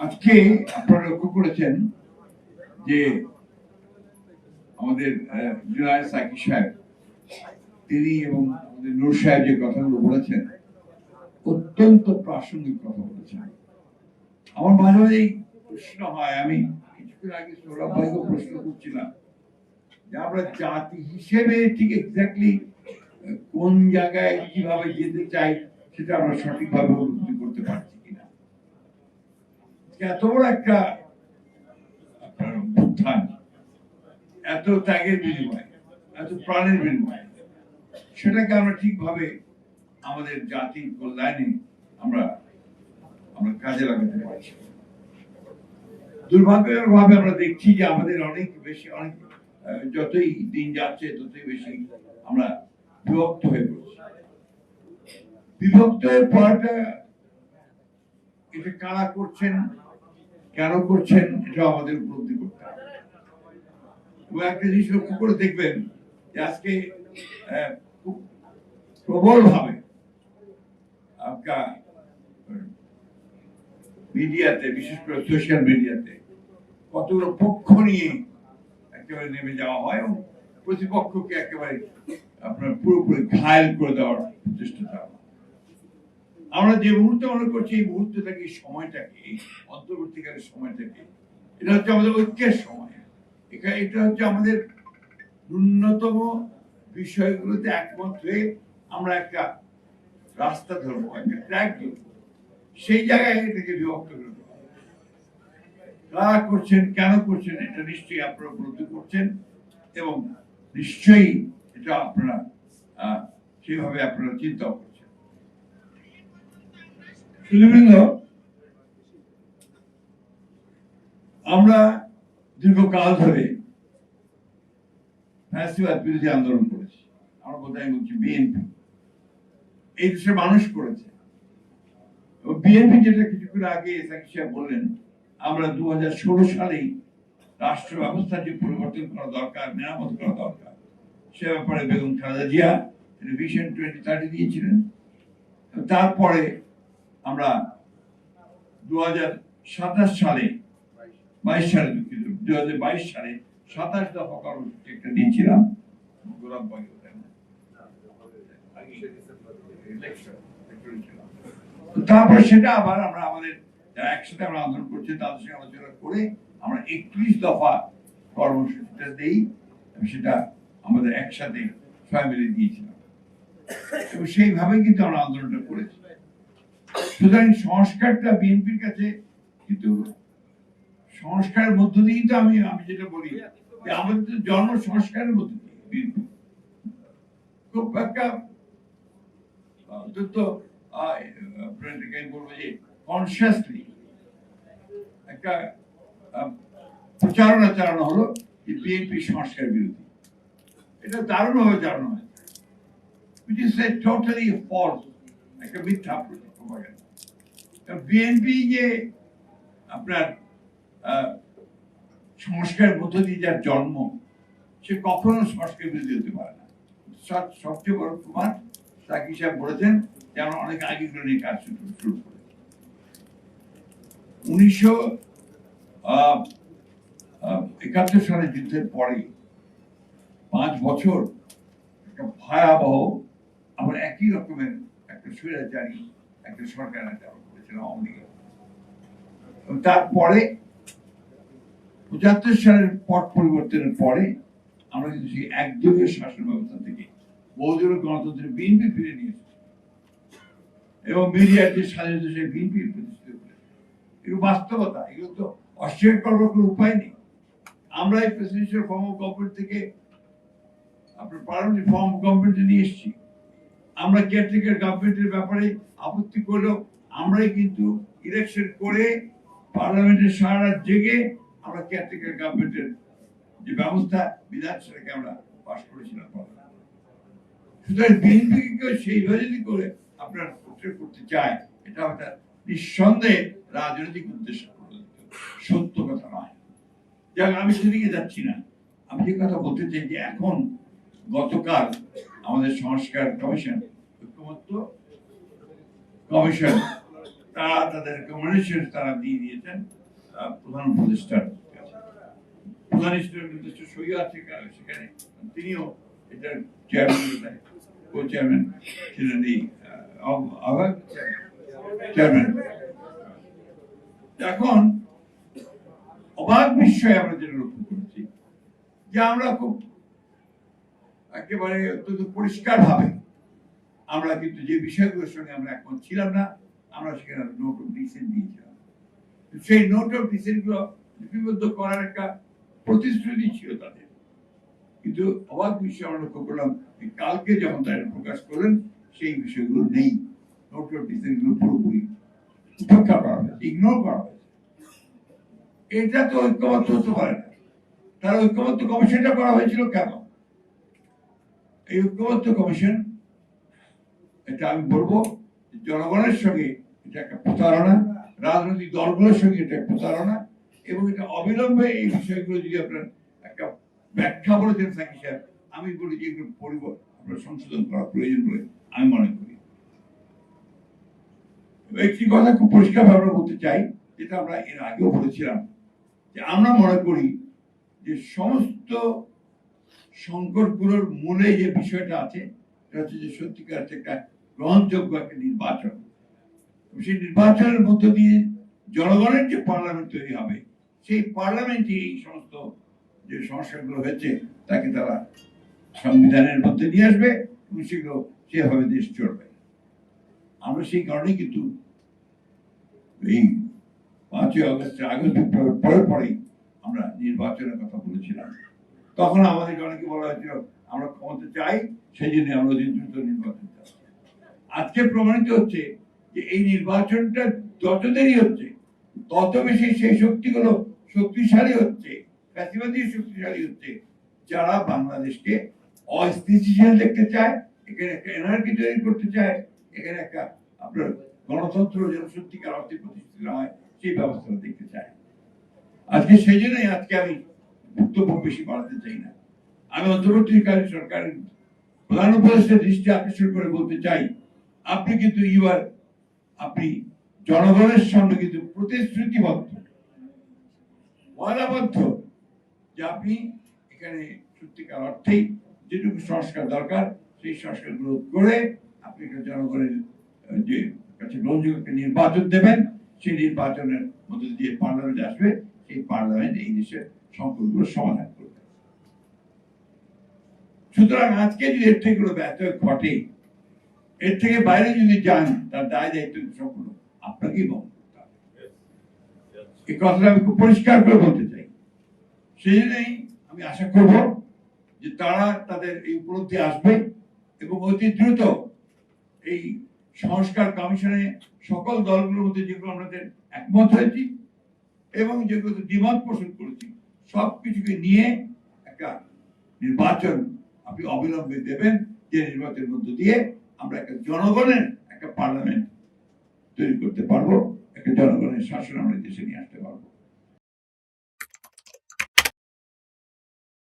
আজকে আপনারা লক্ষ্য করেছেন যে আমাদের সাকি সাহেব, তিনি এবং আমাদের নূর সাহেব যে কথাগুলো বলেছেন, অত্যন্ত প্রাসঙ্গিক কথা বলেছেন। আমার মাঝে মাঝেই প্রশ্ন হয়, আমি কিছুক্ষণ আগে সৌরভ ভাইকে প্রশ্ন করছিলাম যে আমরা জাতি হিসেবে ঠিক এক্স্যাক্টলি কোন জায়গায় কীভাবে যেতে চাই সেটা আমরা সঠিকভাবে উপলব্ধি করতে পারছি এত একটা উত্থান, এত ত্যাগের বিনিময়, এত প্রাণের বিনিময়, সেটাকে আমরা ঠিকভাবে আমাদের জাতির কল্যাণে আমরা আমরা কাজে লাগাতে পারছি। ভাবে আমরা দেখছি যে আমাদের অনেক বেশি, অনেক যতই দিন যাচ্ছে, ততই বেশি আমরা বিভক্ত হয়ে পড়ছি। বিভক্ত হয়ে পড়াটা, এটা কারা করছেন? কেন করছেন এটা আমাদের উপলব্ধি করতে হবে একটা জিনিস লক্ষ্য করে দেখবেন যে আজকে প্রবল ভাবে আপনার মিডিয়াতে, বিশেষ করে সোশ্যাল মিডিয়াতে কতগুলো পক্ষ নিয়ে একেবারে নেমে যাওয়া হয় এবং প্রতিপক্ষকে একেবারে আপনার পুরোপুরি ঘায়ল করে দেওয়ার প্রচেষ্টা চাওয়া। আমরা যে মুহূর্তে মনে করছি, এই মুহূর্তটাকে এই সময়টাকে অন্তর্বর্তীকালের সময়টাকে, এটা হচ্ছে আমাদের ঐক্যের সময়। এখানে এটা হচ্ছে আমাদের ন্যূনতম বিষয়গুলোতে একমত হয়ে আমরা একটা রাস্তা ধরবো, একটা ট্র্যাক ধরবো। সেই জায়গায় এটাকে বিভক্ত করে। কারা করছেন, কেন করছেন, এটা নিশ্চয়ই আপনারা উপলব্ধি করছেন এবং নিশ্চয়ই এটা আপনারা সেভাবে আপনারা চিন্তা করছেন। সুদীবৃন্দ আমরা দীর্ঘকাল ধরে ফ্যাসিবাদ বিরোধী আন্দোলন করেছি। আমরা বোধহয় বলছি? বিএনপি এই দেশের মানুষ করেছে। বিএনপি যেটা কিছুক্ষণ আগে বললেন, আমরা দু হাজার ষোলো সালেই রাষ্ট্র ব্যবস্থা যে পরিবর্তন করা দরকার, মেরামত করা দরকার, সে ব্যাপারে বেগম খালেদা জিয়া তিনি ভিশন টোয়েন্টি থার্টি দিয়েছিলেন। তারপরে আমরা দু হাজার সাতাশ সালে, বাইশ সালে দুঃখিত দু হাজার বাইশ সালে সাতাশ দফা কর্মসূচি একটা দিয়েছিলাম তারপরে সেটা আবার আমরা আমাদের যারা একসাথে আমরা আন্দোলন করছি, তাদের সঙ্গে আলোচনা করে আমরা একত্রিশ দফা কর্মসূচিটা দেই সেটা আমাদের একসাথে সবাই মিলে দিয়েছিলাম। এবং সেইভাবেই কিন্তু আমরা আন্দোলনটা করেছি। সুতরাং সংস্কারটা বিএনপির কাছে কিন্তু সংস্কারের মধ্য দিয়েই তো আমি আমি যেটা বলি আমাদের তো জন্ম সংস্কারের মধ্য দিয়ে একটা, অন্তত বলব যে কনসিয়াসলি একটা প্রচারণা চালানো হলো যে বিএনপি সংস্কার বিরোধী এটা দারুণ ভাবে চালানো হয়েছে। Which is a totally false BNP যে আপনার আহ, সংস্কারের মধ্য দিয়ে যার জন্ম সে কখনো সংস্কার বিরোধী হতে পারে না। সবচেয়ে বড় প্রমাণ সাকি সাহেব বলেছেন যে আমরা অনেক আগে নিয়ে কাজ শুরু করেছি উনিশশো একাত্তর সালের যুদ্ধের পরে পাঁচ বছর একটা ভয়াবহ আমরা একই রকমের একটা স্বৈরাচারী একটা সরকার চালু করেছিলাম আওয়ামী। তারপরে পঁচাত্তর সালের পট পরিবর্তনের পরে আমরা কিন্তু সেই একদলীয় শাসন ব্যবস্থা থেকে বহুদলীয় গণতন্ত্রের বিএনপি ফিরে নিয়ে এসেছি। এবং মিডিয়ার যে স্বাধীনতা, সেই বিএনপি প্রতিষ্ঠিত করেছে এগুলো বাস্তবতা, এগুলো তো অস্বীকার করবার কোনো উপায় নেই। আমরা এই প্রেসিডেন্সিয়াল ফর্ম অফ গভর্নমেন্ট থেকে আপনার পার্লামেন্ট ফর্ম অফ গভর্নমেন্ট নিয়ে এসেছি। আমরা কেয়ারটেকার গভর্নমেন্টের ব্যাপারে আপত্তি করলেও আমরাই কিন্তু ইলেকশন করে পার্লামেন্টের সারা জেগে আমরা কেয়ারটেকার গভর্নমেন্টের যে ব্যবস্থা বিধান সেটাকে আমরা পাশ করেছিলাম সুতরাং বিএনপিকে কেউ সেইভাবে যদি করে আপনার পোর্ট্রেট করতে চায়, এটা একটা নিঃসন্দেহে রাজনৈতিক উদ্দেশ্য সত্য কথা নয়। যাক, আমি সেদিকে যাচ্ছি না। আমি যে কথা বলতে চাই যে এখন গতকাল আমাদের সংস্কার কমিশন, ঐক্যমত্য কমিশন তারা তাদের রেকমেন্ডেশন তারা দিয়ে দিয়েছেন। প্রধান উপদেষ্টার প্রধান সই আছে সেখানে তিনিও এটার চেয়ারম্যান চেয়ারম্যান ছিলেন এই চেয়ারম্যান এখন অবাক আমরা যেটা লক্ষ্য করেছি যে আমরা খুব একেবারে অত্যন্ত পরিষ্কার ভাবে আমরা কিন্তু যে বিষয়গুলোর সঙ্গে আমরা একমত ছিলাম না আমরা সেখানে নোট অফ ডিসেন্ট দিয়েছিলাম সেই নোট অফ ডিসেন্টগুলো লিপিবদ্ধ করার একটা প্রতিশ্রুতি ছিল তাদের। কিন্তু অবাক বিষয় আমরা লক্ষ্য করলাম কালকে যখন তারা প্রকাশ করলেন, সেই বিষয়গুলো নেই। নোট অফ ডিসেন্টগুলো পুরোপুরি উপেক্ষা করা হয়েছে ইগনোর করা হয়েছে। এটা তো ঐক্যবদ্ধ হতে পারে না। তার ঐক্যবদ্ধ কমিশনটা করা হয়েছিল কেন? এই ঐক্যবদ্ধ কমিশন, এটা আমি বলব জনগণের সঙ্গে এটা একটা প্রতারণা, রাজনৈতিক দলগুলোর সঙ্গে এটা প্রতারণা, এবং এটা অবিলম্বে এই বিষয়গুলো যদি আপনার একটা ব্যাখ্যা বলেছেন সাকি সাহেব, আমি বলি যে এগুলো পরিবর্তন সংশোধন করা প্রয়োজন বলে আমি মনে করি। একটি কথা খুব পরিষ্কার ভাবে বলতে চাই, যেটা আমরা এর আগেও বলেছিলাম, যে আমরা মনে করি যে সমস্ত সংকটগুলোর মূলে যে বিষয়টা আছে, সেটা হচ্ছে যে সত্যিকার একটা গ্রহণযোগ্য একটা নির্বাচন। সেই নির্বাচনের মধ্য দিয়ে জনগণের যে পার্লামেন্ট তৈরি হবে, সেই পার্লামেন্টে এই সমস্ত যে সমস্যাগুলো হয়েছে, তাকে তারা সংবিধানের মধ্যে নিয়ে আসবে এবং সেগুলো সেভাবে দেশ চলবে। আমরা সেই কারণেই কিন্তু এই পাঁচই আগস্টের আগস্ট বিপ্লবের পরে পরেই আমরা নির্বাচনের কথা বলেছিলাম। তখন আমাদের অনেকে বলা হয়েছিল, আমরা ক্ষমতা চাই, সেই জন্য আমরা অতি দ্রুত নির্বাচন আজকে প্রমাণিত হচ্ছে যে এই নির্বাচনটা যত দেরি হচ্ছে, তত বেশি সেই শক্তিগুলো শক্তিশালী হচ্ছে, ফ্যাসিবাদী শক্তিশালী হচ্ছে, যারা বাংলাদেশকে অস্থিতিশীল দেখতে চায়, এখানে একটা এনার্জি তৈরি করতে চায়, এখানে একটা আপনার গণতন্ত্র যেন সত্যিকার অর্থে প্রতিষ্ঠিত হয়, সেই ব্যবস্থা দেখতে চায়। আজকে সেই জন্যই আজকে আমি বক্তব্য বেশি বাড়াতে চাই না। আমি অন্তর্বর্তীকালীন সরকারের প্রধান উপদেষ্টার দৃষ্টি আকর্ষণ করে বলতে চাই আপনি কিন্তু ইউআর আপনি জনগণের সঙ্গে কিন্তু প্রতিশ্রুতিবদ্ধ। ওয়াদাবদ্ধ যে আপনি এখানে সত্যিকার অর্থেই যেটুকু সংস্কার দরকার, সেই সংস্কারগুলো করে আপনি জনগণের যে কাছে গ্রহণযোগ্য নির্বাচন দেবেন, সেই নির্বাচনের মধ্যে দিয়ে পার্লামেন্ট আসবে, সেই পার্লামেন্ট এই দেশের সংকটগুলো সমাধান করবে। সুতরাং আজকে যদি এর থেকে কোনো ব্যর্থ ঘটে এর থেকে বাইরে যদি যান, তার দায় দায়িত্ব সম্পূর্ণ আপনাকেই বহন করতে এই কথাটা আমি খুব পরিষ্কার করে বলতে চাই। সেই জন্যই আমি আশা করব যে তারা তাদের এই উপলব্ধি আসবে এবং অতি দ্রুত এই সংস্কার কমিশনে সকল দলগুলোর মধ্যে যেগুলো আমাদের একমত হয়েছি এবং যেগুলো দ্বিমত পোষণ করেছি সব কিছুকে নিয়ে একটা নির্বাচন আপনি অবিলম্বে দেবেন যে নির্বাচনের মধ্য দিয়ে আমরা একটা জনগণের একটা পার্লামেন্ট তৈরি করতে পারব, একটা জনগণের শাসন আমরা দেশে নিয়ে আসতে পারব।